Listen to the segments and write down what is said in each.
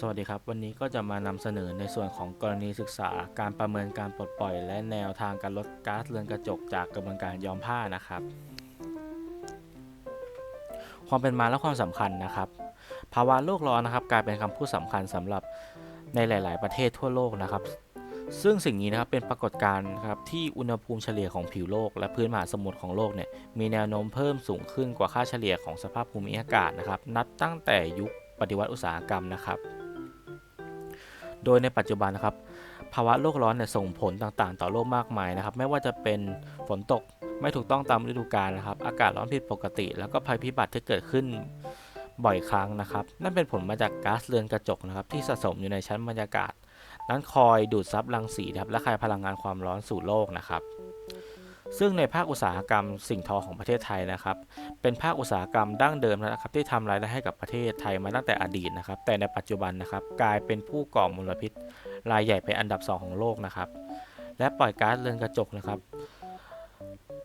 สวัสดีครับ วันนี้ก็จะมานำเสนอในส่วนของกรณีศึกษาการประเมินการปลดปล่อย และแนวทางการลดก๊าซเรือนกระจกจากกระบวนการย้อมผ้านะครับ ความเป็นมาและความสำคัญนะครับ ภาวะโลกร้อนนะครับ กลายเป็นคำพูดสำคัญสำหรับในหลาย ๆ ประเทศทั่วโลกนะครับ ซึ่งสิ่งนี้นะครับเป็นปรากฏการณ์ครับที่อุณหภูมิเฉลี่ยของผิวโลก และพื้นมหาสมุทรของโลกเนี่ยมีแนวโน้มเพิ่มสูงขึ้นกว่าค่าเฉลี่ยของสภาพภูมิอากาศนะครับ นับตั้งแต่ยุคปฏิวัติอุตสาหกรรมนะครับ โดยในปัจจุบันนะครับ ภาวะโลกร้อนเนี่ยส่งผลต่างๆ ต่อโลกมากมายนะครับ ไม่ว่าจะเป็นฝนตกไม่ถูกต้องตามฤดูกาลนะครับ อากาศร้อนผิดปกติ แล้วก็ภัยพิบัติที่เกิดขึ้นบ่อยครั้งนะครับ นั่นเป็นผลมาจากก๊าซเรือนกระจกนะครับ ที่สะสมอยู่ในชั้นบรรยากาศ นั้นคอยดูดซับรังสีนะครับและคายพลังงานความร้อนสู่โลกนะครับ ซึ่งในภาคอุตสาหกรรมสิ่งทอของประเทศไทยนะครับ เป็นภาคอุตสาหกรรมดั้งเดิมนะครับที่ทำรายได้ให้กับประเทศไทยมาตั้งแต่อดีตนะครับ แต่ในปัจจุบันนะครับกลายเป็นผู้ก่อมลพิษ รายใหญ่เป็นอันดับ 2 ของโลกนะครับ และปล่อยก๊าซเรือนกระจกนะครับ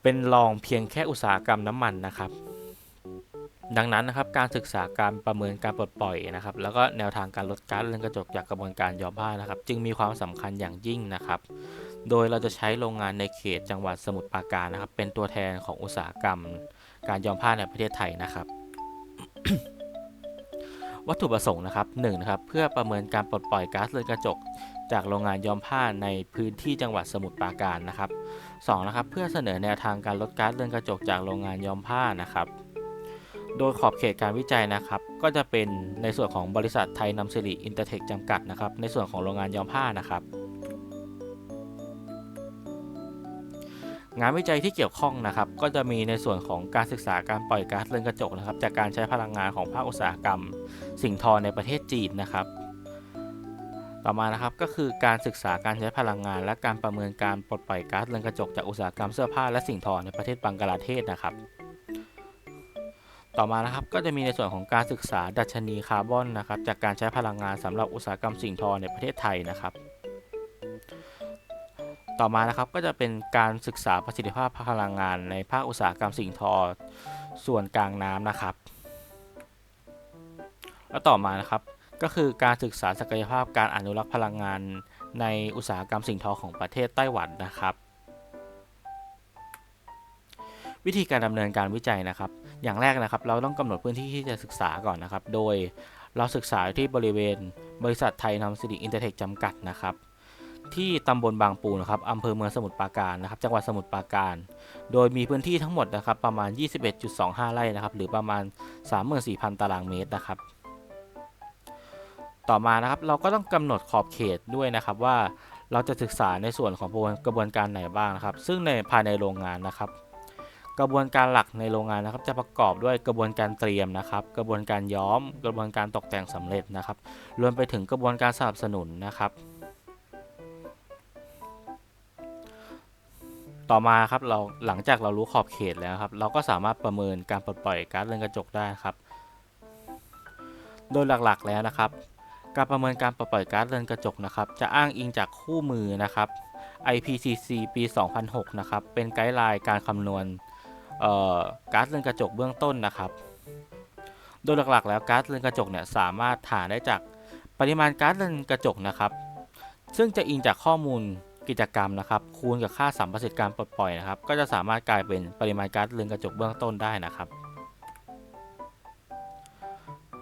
เป็นรองเพียงแค่อุตสาหกรรมน้ำมันนะครับ ดังนั้นนะครับการศึกษาการประเมินการปลดปล่อยนะครับ แล้วก็แนวทางการลดก๊าซเรือนกระจกจากกระบวนการย้อมผ้านะครับ จึงมีความสำคัญอย่างยิ่งนะครับ โดยเราจะใช้โรงงานในเขตจังหวัดสมุทรปราการนะครับ เป็นตัวแทนของอุตสาหกรรม การย้อมผ้าในประเทศไทยนะครับ วัตถุประสงค์นะครับหนึ่งนะครับ เพื่อประเมินการปลดปล่อยก๊าซเรือนกระจก จากโรงงานย้อมผ้าในพื้นที่จังหวัดสมุทรปราการนะครับสองนะครับ เพื่อเสนอแนวทางการลดก๊าซเรือนกระจกจากโรงงานย้อมผ้านะครับ โดยขอบเขตการวิจัยนะครับ ก็จะเป็นในส่วนของบริษัทไทยนำสิริอินเตอร์เทคจำกัดนะครับ ในส่วนของโรงงานย้อมผ้านะครับ งานวิจัยที่เกี่ยวข้องนะครับ ก็จะมีในส่วนของการศึกษาการปล่อยก๊าซเรือนกระจกนะครับ จากการใช้พลังงานของภาคอุตสาหกรรม สิ่งทอในประเทศจีนนะครับ ต่อมานะครับก็คือการศึกษาการใช้พลังงาน และการประเมินการปลดปล่อยก๊าซเรือนกระจกจากอุตสาหกรรมเสื้อผ้าและสิ่งทอในประเทศบังกลาเทศนะครับ ต่อมานะครับก็จะมีในส่วนของการศึกษาดัชนีคาร์บอนนะครับ จากการใช้พลังงานสำหรับอุตสาหกรรมสิ่งทอในประเทศไทยนะครับ ต่อมานะครับก็จะเป็นการศึกษาประสิทธิภาพพลังงานในภาคอุตสาหกรรมสิ่งทอ ส่วนกลางน้ำนะครับ แล้วต่อมานะครับก็คือการศึกษาศักยภาพการอนุรักษ์พลังงานในอุตสาหกรรมสิ่งทอของประเทศไต้หวันนะครับ วิธีการดำเนินการวิจัยนะครับ อย่างแรกนะครับ เราต้องกำหนดพื้นที่ที่จะศึกษาก่อนนะครับ โดยเราศึกษาที่บริเวณบริษัทไทยนำสิริอินเตอร์เทคจำกัดนะครับ ที่ตำบลบางปูนะครับอำเภอเมืองสมุทรปราการนะครับ จังหวัดสมุทรปราการ โดยมีพื้นที่ทั้งหมดนะครับประมาณ 21.25 ไร่นะครับ หรือประมาณ 34,000 ตารางเมตรนะครับ ต่อมานะครับเราก็ต้องกำหนดขอบเขตด้วยนะครับว่าเราจะศึกษาในส่วนของกระบวนการไหนบ้างนะครับ ซึ่งในภายในโรงงานนะครับ กระบวนการหลักในโรงงานนะครับ จะประกอบด้วยกระบวนการเตรียมนะครับ กระบวนการย้อม กระบวนการตกแต่งสำเร็จนะครับ รวมไปถึงกระบวนการสนับสนุนนะครับ ต่อมาครับเราหลังจากเรารู้ขอบเขตแล้วครับ เราก็สามารถประเมินการปลดปล่อยก๊าซเรือนกระจกได้ครับ โดยหลักๆแล้วนะครับ การประเมินการปลดปล่อยก๊าซเรือนกระจกนะครับ จะอ้างอิงจากคู่มือนะครับ IPCC ปี 2006 นะครับ เป็นไกด์ไลน์การคำนวณก๊าซเรือนกระจกเบื้องต้นนะครับ โดยหลักๆ แล้วก๊าซเรือนกระจกเนี่ยสามารถหาได้จากปริมาณก๊าซเรือนกระจกนะครับ ซึ่งจะอิงจากข้อมูล กิจกรรมนะครับ คูณกับค่าสัมประสิทธิ์การปลดปล่อยนะครับ ก็จะสามารถกลายเป็นปริมาณก๊าซเรือนกระจกเบื้องต้นได้นะครับ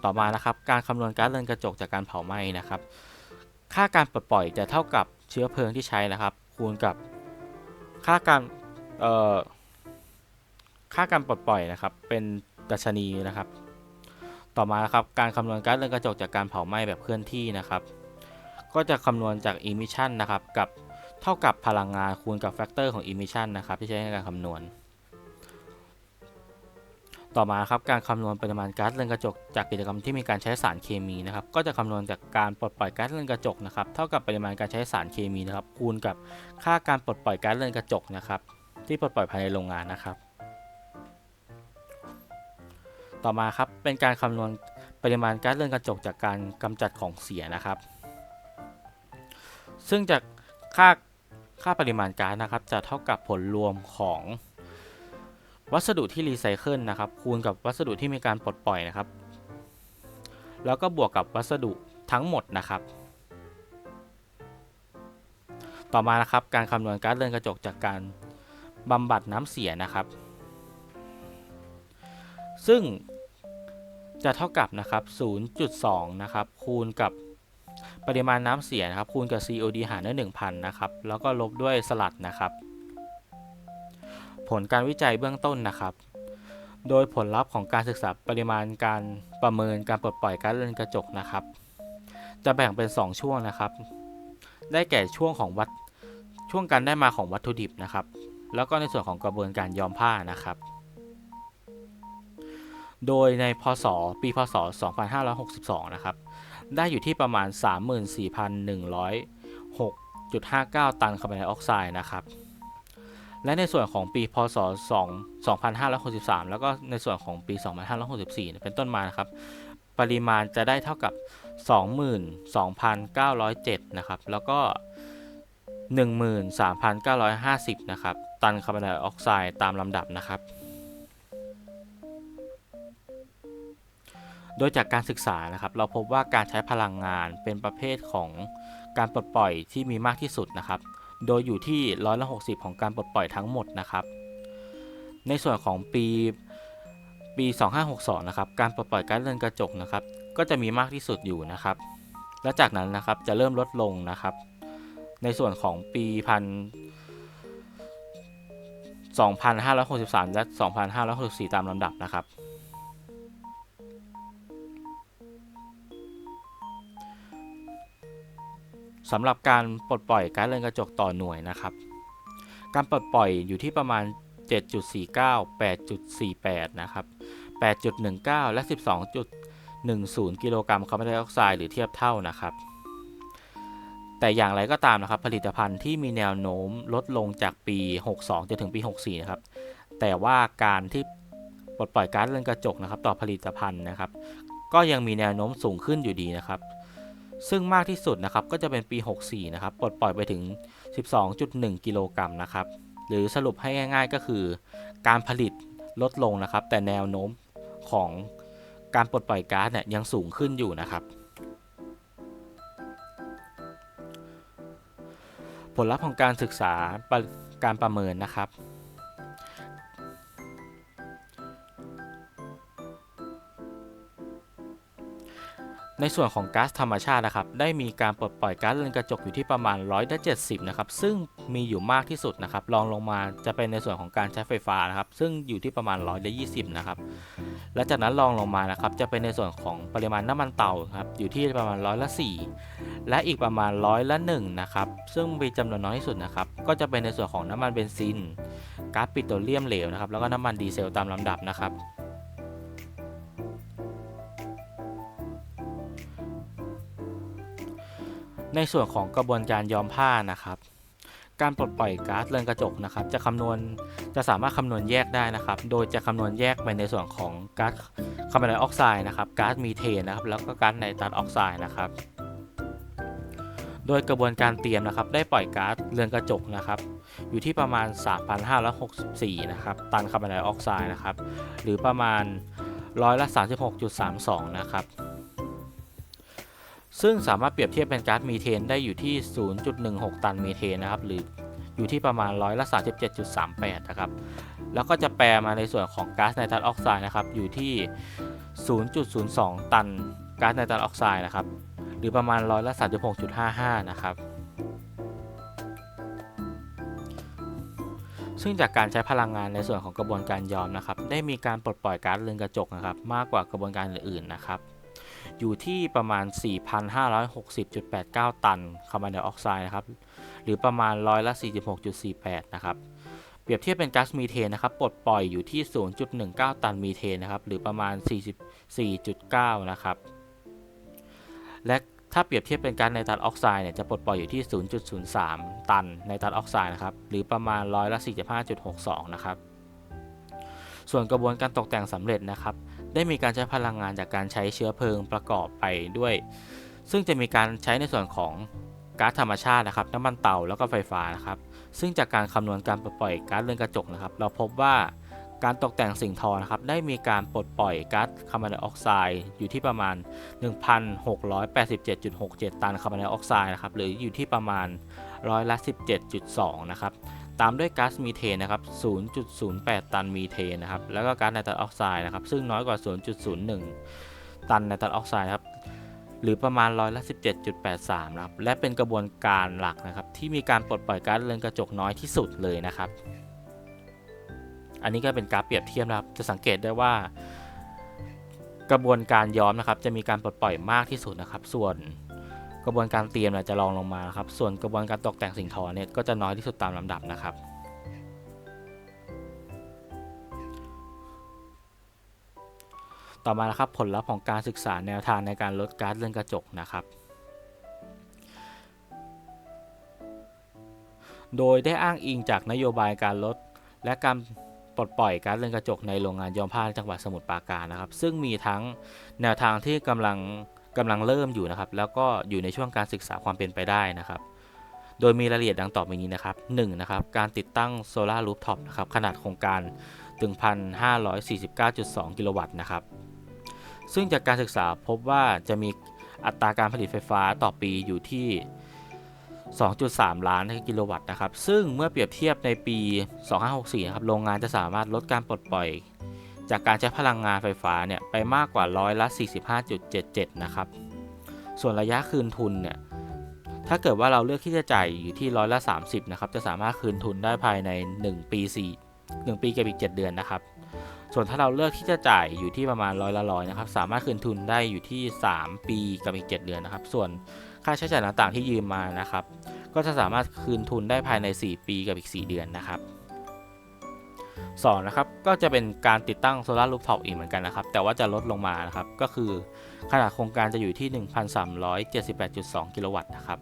ต่อมานะครับ การคำนวณก๊าซเรือนกระจกจากการเผาไหม้นะครับ ค่าการปลดปล่อยจะเท่ากับเชื้อเพลิงที่ใช้นะครับ คูณกับค่าการเอ่อค่าการปลดปล่อยนะครับ เป็นดัชนีนะครับ ต่อมานะครับการคำนวณก๊าซเรือนกระจกจากการเผาไหม้แบบเคลื่อนที่นะครับ ก็จะคำนวณจาก emission นะครับกับ เท่ากับพลังงานคูณกับแฟกเตอร์ของ emission นะครับที่ใช้ในการคำนวณ ต่อมาครับการคำนวณปริมาณก๊าซเรือนกระจกจากกิจกรรมที่มีการใช้สารเคมีนะครับก็จะคำนวณจากการปลดปล่อยก๊าซเรือนกระจกนะครับเท่ากับปริมาณการใช้สารเคมีนะครับคูณกับค่าการปลดปล่อยก๊าซเรือนกระจกนะครับที่ปลดปล่อยภายในโรงงานนะครับ ต่อมาครับเป็นการคำนวณปริมาณก๊าซเรือนกระจกจากการกำจัดของเสียนะครับ ซึ่งจากค่า ค่าปริมาณก๊าซนะครับ จะเท่ากับผลรวมของวัสดุที่รีไซเคิลนะครับ คูณกับวัสดุที่มีการปลดปล่อยนะครับ แล้วก็บวกกับวัสดุทั้งหมดนะครับ ต่อมานะครับการคำนวณก๊าซเรือนกระจกจากการบำบัดน้ำเสียนะครับ ซึ่งจะเท่ากับนะครับ 0.2 นะครับ คูณกับ ปริมาณน้ำเสียนะครับคูณกับ COD หารด้วย1,000นะครับแล้วก็ลบด้วยสลัดนะครับ ผลการวิจัยเบื้องต้นนะครับ โดยผลลัพธ์ของการศึกษาปริมาณการประเมินการปลดปล่อยก๊าซเรือนกระจกนะครับ จะแบ่งเป็น 2 ช่วงนะครับ ได้แก่ช่วงของวัดช่วงการได้มาของวัตถุดิบนะครับ แล้วก็ในส่วนของกระบวนการย้อมผ้านะครับ โดยในพศ ปีพศ 2562 นะครับ ได้อยู่ที่ประมาณ 34,106.59 ตันคาร์บอนไดออกไซด์นะครับ และในส่วนของปีพศ 2563 แล้วก็ในส่วนของปี 2564 เป็นต้นมานะครับ ปริมาณจะได้เท่ากับ 22,907 นะครับ แล้วก็ 13,950 นะครับ ตันคาร์บอนไดออกไซด์ตามลำดับนะครับ โดยจากการศึกษานะครับเราพบว่าการใช้พลังงานเป็นประเภทของการปลดปล่อยที่มีมากที่สุดนะครับ โดยอยู่ที่ร้อยละ60ของการปลดปล่อยทั้งหมดนะครับ ในส่วนของปีปี 2562 นะครับ การปลดปล่อยก๊าซเรือนกระจกนะครับ ก็จะมีมากที่สุดอยู่นะครับ และจากนั้นนะครับจะเริ่มลดลงนะครับ ในส่วนของปีพัน2563 และ 2564 ตามลำดับนะครับ สำหรับการปลดปล่อยก๊าซเรือนกระจกต่อหน่วยนะครับ การปลดปล่อยอยู่ที่ประมาณ 7.49 8.48 นะครับ 8.19 และ 12.10 กิโลกรัมคาร์บอนไดออกไซด์หรือเทียบเท่านะครับแต่อย่างไรก็ตามนะครับผลิตภัณฑ์ที่มีแนวโน้มลดลงจากปี 62 จนถึงปี 64 นะครับ แต่ว่าการที่ปลดปล่อยก๊าซเรือนกระจกนะครับ ต่อผลิตภัณฑ์นะครับ ก็ยังมีแนวโน้มสูงขึ้นอยู่ดีนะครับ ซึ่งมากที่สุดนะครับก็จะเป็นปี 64 นะครับ ปลดปล่อยไปถึง 12.1 กิโลกรัมนะครับ หรือสรุปให้ง่าย ๆ ก็คือการผลิตลดลงนะครับ แต่แนวโน้มของการปลดปล่อยก๊าซเนี่ยยังสูงขึ้นอยู่นะครับ ผลลัพธ์ของการศึกษาการประเมินนะครับ ในส่วนของก๊าซธรรมชาตินะครับ ได้มีการปลดปล่อยก๊าซเรือนกระจกอยู่ที่ประมาณร้อยละ70 นะครับ ซึ่งมีอยู่มากที่สุดนะครับ รองลงมาจะเป็นในส่วนของการใช้ไฟฟ้านะครับ ซึ่งอยู่ที่ประมาณร้อยละ20 นะครับ และจากนั้นรองลงมานะครับ จะเป็นในส่วนของปริมาณน้ำมันเตาครับ อยู่ที่ประมาณร้อยละ4และอีกประมาณร้อยละ1นะครับ ซึ่งมีจำนวนน้อยที่สุดนะครับ ก็จะเป็นในส่วนของน้ำมันเบนซิน ก๊าซปิโตรเลียมเหลวนะครับ แล้วก็น้ำมันดีเซลตามลำดับนะครับ ในส่วนของกระบวนการย้อมผ้านะครับ การปลดปล่อยก๊าซเรือนกระจกนะครับ จะคำนวณจะสามารถคำนวณแยกได้นะครับ โดยจะคำนวณแยกไปในส่วนของก๊าซคาร์บอนไดออกไซด์นะครับก๊าซมีเทนนะครับ แล้วก็ก๊าซไนตรัสออกไซด์นะครับ โดยกระบวนการเตรียมนะครับ ได้ปล่อยก๊าซเรือนกระจกนะครับ อยู่ที่ประมาณ 3,564 นะครับ ตันคาร์บอนไดออกไซด์นะครับ หรือประมาณร้อยละ36.32 นะครับ ซึ่งสามารถเปรียบเทียบเป็นก๊าซมีเทนได้อยู่ที่ 0.16 ตันมีเทนนะครับ หรืออยู่ที่ประมาณร้อยละ37.38 นะครับ แล้วก็จะแปลมาในส่วนของก๊าซไนตรัสออกไซด์นะครับ อยู่ที่ 0.02 ตันก๊าซไนตรัสออกไซด์นะครับ หรือประมาณร้อยละ36.55 นะครับ ซึ่งจากการใช้พลังงานในส่วนของกระบวนการย้อมนะครับ ได้มีการปลดปล่อยก๊าซเรือนกระจกนะครับ มากกว่ากระบวนการอื่นๆนะครับ อยู่ที่ประมาณ 4,560.89 ตันคาร์บอนไดออกไซด์นะครับ หรือประมาณร้อยละ46.48 นะครับ เปรียบเทียบเป็นก๊าซมีเทนนะครับปลดปล่อยอยู่ที่ 0.19 ตันมีเทนนะครับ หรือประมาณ 44.9 นะครับ และถ้าเปรียบเทียบเป็นก๊าซไนตรัสออกไซด์เนี่ยจะปลดปล่อยอยู่ที่ 0.03 ตันไนตรัสออกไซด์นะครับ หรือประมาณร้อยละ45.62 นะครับ ส่วนกระบวนการตกแต่งสำเร็จนะครับ ได้มีการใช้พลังงานจากการใช้เชื้อเพลิงประกอบไปด้วย ซึ่งจะมีการใช้ในส่วนของก๊าซธรรมชาตินะครับ น้ำมันเตาแล้วก็ไฟฟ้านะครับ ซึ่งจากการคำนวณการปลดปล่อยก๊าซเรือนกระจกนะครับ เราพบว่าการตกแต่งสิ่งทอนะครับได้มีการปลดปล่อยก๊าซคาร์บอนไดออกไซด์อยู่ที่ประมาณ 1,687.67 ตันคาร์บอนไดออกไซด์นะครับหรืออยู่ที่ประมาณร้อยละ 17.2 นะครับ ตามด้วยก๊าซมีเทนนะครับ 0.08 ตันมีเทนนะครับ แล้วก็ก๊าซไนตรัสออกไซด์นะครับ ซึ่งน้อยกว่า 0.01 ตันไนตรัสออกไซด์ครับ หรือประมาณร้อยละ 17.83 นะครับ และเป็นกระบวนการหลักนะครับ ที่มีการปลดปล่อยก๊าซเรือนกระจกน้อยที่สุดเลยนะครับ อันนี้ก็เป็นกราฟเปรียบเทียบนะครับ จะสังเกตได้ว่า กระบวนการย้อมนะครับ จะมีการปลดปล่อยมากที่สุดนะครับ ส่วน กระบวนการเตรียมจะรองลงมาครับ ส่วนกระบวนการตกแต่งสิ่งทอเนี่ยก็จะน้อยที่สุดตามลำดับนะครับ ต่อมานะครับผลลัพธ์ของการศึกษาแนวทางในการลดก๊าซเรือนกระจกนะครับ โดยได้อ้างอิงจากนโยบายการลดและการปลดปล่อยก๊าซเรือนกระจกในโรงงานย้อมผ้าจังหวัดสมุทรปราการนะครับ ซึ่งมีทั้งแนวทางที่กำลัง กำลังเริ่มอยู่นะครับ แล้วก็อยู่ในช่วงการศึกษาความเป็นไปได้นะครับ โดยมีรายละเอียดดังต่อไปนี้นะครับ1นะครับ การติดตั้งโซลาร์รูฟท็อปนะครับ ขนาดโครงการ 1,549.2 กิโลวัตต์นะครับ ซึ่งจากการศึกษาพบว่าจะมีอัตราการผลิตไฟฟ้าต่อปีอยู่ที่ 2.3 ล้านกิโลวัตต์นะครับ ซึ่งเมื่อเปรียบเทียบในปี 2564 นะครับ โรงงานจะสามารถลดการปลดปล่อย จากการใช้พลังงานไฟฟ้าเนี่ยไปมากกว่าร้อยละ 45.77 นะครับ ส่วนระยะคืนทุนเนี่ยถ้าเกิดว่าเราเลือกที่จะจ่ายอยู่ที่ร้อยละ 30 นะครับ จะสามารถคืนทุนได้ภายใน 1 ปี 4 1 ปีกับอีก 7 เดือนนะครับ ส่วนถ้าเราเลือกที่จะจ่ายอยู่ที่ประมาณร้อยละร้อยนะครับ สามารถคืนทุนได้อยู่ที่ 3 ปีกับอีก 7 เดือนนะครับ ส่วนค่าใช้จ่ายต่างๆที่ยืมมานะครับ ก็จะสามารถคืนทุนได้ภายใน 4 ปีกับอีก 4 เดือนนะครับ สองนะครับก็จะเป็นการติดตั้งโซลาร์รูฟท็อปอีกเหมือนกันนะครับแต่ว่าจะลดลงมานะครับก็คือขนาดโครงการจะอยู่ที่ 1,378.2 กิโลวัตต์นะครับ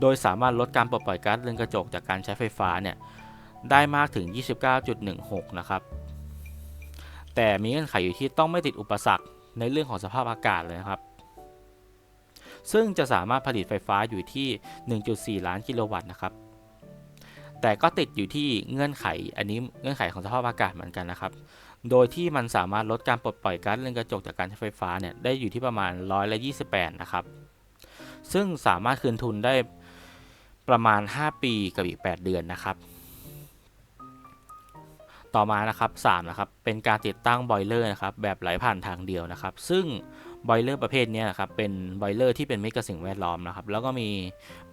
โดยสามารถลดการปลดปล่อยก๊าซเรือนกระจกจากการใช้ไฟฟ้าเนี่ยได้มากถึง 29.16 นะครับ แต่มีเงื่อนไขอยู่ที่ต้องไม่ติดอุปสรรคในเรื่องของสภาพอากาศเลยนะครับ ซึ่งจะสามารถผลิตไฟฟ้าอยู่ที่ 1.4 ล้านกิโลวัตต์นะครับ แต่ก็ติดอยู่ที่เงื่อนไข อันนี้เงื่อนไขของสภาพอากาศเหมือนกันนะครับ โดยที่มันสามารถลดการปลดปล่อยก๊าซเรือนกระจกจากการใช้ไฟฟ้าเนี่ยได้อยู่ที่ประมาณร้อยละ28 นะครับ ซึ่งสามารถคืนทุนได้ประมาณ 5 ปีกับอีก 8 เดือนนะครับต่อมานะครับ3นะครับเป็นการติดตั้งบอยเลอร์นะครับแบบไหลผ่านทางเดียวนะครับ ซึ่ง บอยเลอร์ประเภทนี้นะครับเป็นบอยเลอร์ที่เป็นมิตรกับสิ่งแวดล้อมนะครับ แล้วก็มี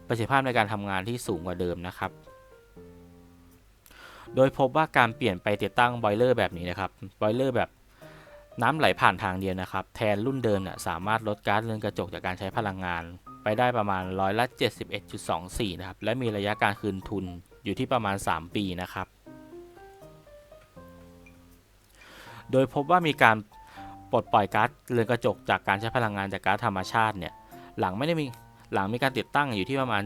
ประสิทธิภาพในการทำงานที่สูงกว่าเดิมนะครับ โดยพบว่าการเปลี่ยนไปติดตั้งบอยเลอร์แบบนี้นะครับบอยเลอร์แบบน้ำไหลผ่านทางเดียวนะครับ แทนรุ่นเดิมเนี่ยสามารถลดก๊าซเรือนกระจกจากการใช้พลังงาน ไปได้ประมาณร้อยละ71.24 นะครับ และมีระยะการคืนทุนอยู่ที่ประมาณ 3 ปีนะครับ โดยพบว่ามีการ ปลดปล่อยก๊าซเรือนกระจกจากการใช้พลังงานจากก๊าซธรรมชาติเนี่ยหลังไม่ได้มีหลังมีการติดตั้งอยู่ที่ประมาณ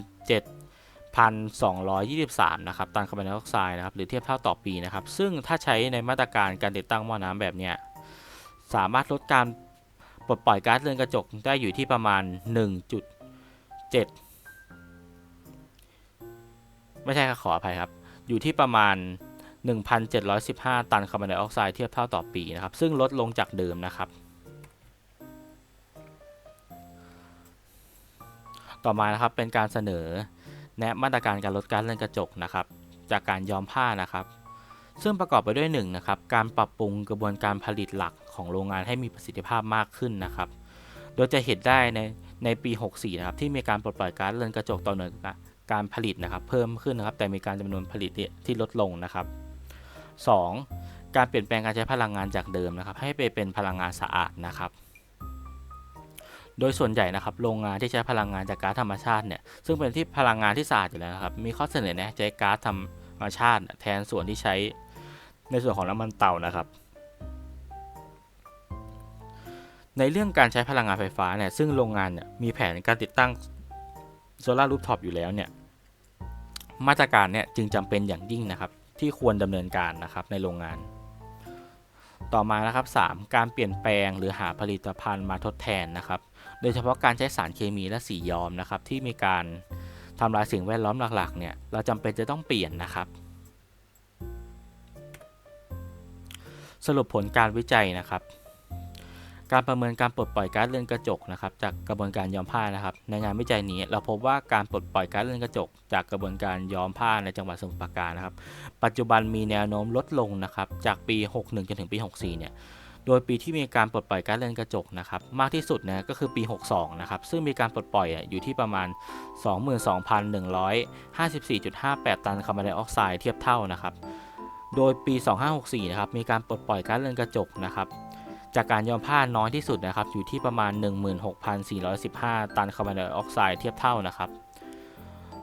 7,223 นะครับตันคาร์บอนไดออกไซด์นะครับหรือเทียบเท่าต่อปีนะครับซึ่งถ้าใช้ในมาตรการการติดตั้งหม้อน้ำแบบเนี้ยสามารถลดการปลดปล่อยก๊าซเรือนกระจกได้อยู่ที่ประมาณ 1.7 ไม่ใช่ครับขออภัยครับ อยู่ที่ประมาณ 1,715 ตันคาร์บอนไดออกไซด์เทียบเท่าต่อปีนะครับ ซึ่งลดลงจากเดิมนะครับ ต่อมานะครับเป็นการเสนอแนะมาตรการการลดกาซเรือนกระจกนะครับ จากการย้อมผ้านะครับ ซึ่งประกอบไปด้วย1นนะครับการปรับปรุงกระบวนการผลิตหลักของโรงงานให้มีประสิทธิภาพมากขึ้นนะครับ โดยจะเห็นได้ในในปี 64 นะครับ ที่มีการปลดปล่อยก๊าซเรือนกระจกต่อหน่วยการผลิตนะครับ เพิ่มขึ้นนะครับ แต่มีการจำนวนผลิตที่ลดลงนะครับ 2. การเปลี่ยนแปลงการใช้พลังงานจากเดิมนะครับให้ไปเป็นพลังงานสะอาดนะครับ โดยส่วนใหญ่นะครับโรงงานที่ใช้พลังงานจากก๊าซธรรมชาติเนี่ยซึ่งเป็นที่พลังงานที่สะอาดอยู่แล้วนะครับมีข้อเสนอแนะใช้ก๊าซธรรมชาติ แทนส่วนที่ใช้ในส่วนของน้ำมันเตานะครับในเรื่องการใช้พลังงานไฟฟ้าเนี่ยซึ่งโรงงานเนี่ยมีแผนการติดตั้งโซลาร์รูฟท็อปอยู่แล้วเนี่ยมาตรการเนี่ยจึงจำเป็นอย่างยิ่งนะครับ ที่ควรดำเนินการนะครับในโรงงาน ต่อมานะครับ 3. การเปลี่ยนแปลงหรือหาผลิตภัณฑ์มาทดแทนนะครับ โดยเฉพาะการใช้สารเคมีและสีย้อมนะครับ ที่มีการทำลายสิ่งแวดล้อมหลักๆเนี่ยเราจำเป็นจะต้องเปลี่ยนนะครับสรุปผลการวิจัยนะครับ การประเมินการปลดปล่อยก๊าซเรือนกระจกนะครับจากกระบวนการย้อมผ้านะครับ ในงานวิจัยนี้เราพบว่าการปลดปล่อยก๊าซเรือนกระจก จากกระบวนการย้อมผ้าในจังหวัดสมุทรปราการนะครับ ปัจจุบันมีแนวโน้มลดลงนะครับจากปี 61 จนถึงปี 64 เนี่ยโดยปีที่มีการปลดปล่อยก๊าซเรือนกระจกนะครับมากที่สุดนะก็คือปี 62 นะครับซึ่งมีการปลดปล่อยอยู่ที่ประมาณ 22,154.58 ตันคาร์บอนไดออกไซด์เทียบเท่านะครับโดยปี 2564 นะครับมีการปลดปล่อยก๊าซเรือนกระจกนะครับ จากการย้อมผ้าน้อยที่สุดนะครับอยู่ที่ประมาณ 16,415 ตันคาร์บอนไดออกไซด์เทียบเท่านะครับ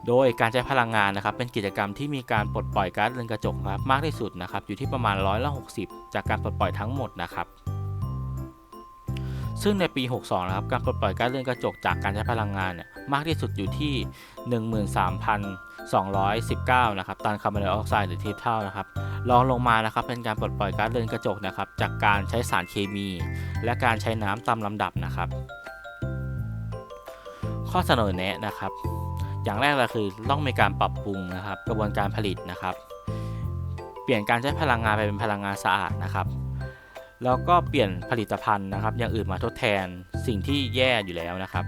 โดยการใช้พลังงานนะครับเป็นกิจกรรมที่มีการปลดปล่อยก๊าซเรือนกระจกนะครับมากที่สุดนะครับอยู่ที่ประมาณร้อยละ60 จากการปลดปล่อยทั้งหมดนะครับซึ่งในปี 62 นะครับ การปลดปล่อยก๊าซเรือนกระจกจากการใช้พลังงานเนี่ยมากที่สุดอยู่ที่ 219 นะครับ ตันคาร์บอนไดออกไซด์หรือเทเท่านะครับรองลงมานะครับเป็นการปลดปล่อยก๊าซเรือนกระจกนะครับ จากการใช้สารเคมี และการใช้น้ำตามลำดับนะครับ ข้อเสนอแนะนะครับ อย่างแรกเลยคือต้องมีการปรับปรุงนะครับ กระบวนการผลิตนะครับ เปลี่ยนการใช้พลังงานไปเป็นพลังงานสะอาดนะครับ แล้วก็เปลี่ยนผลิตภัณฑ์นะครับ อย่างอื่นมาทดแทนสิ่งที่แย่อยู่แล้วนะครับ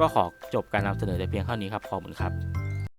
ก็ขอจบการนำเสนอแต่เพียงเท่านี้ครับขอบคุณครับ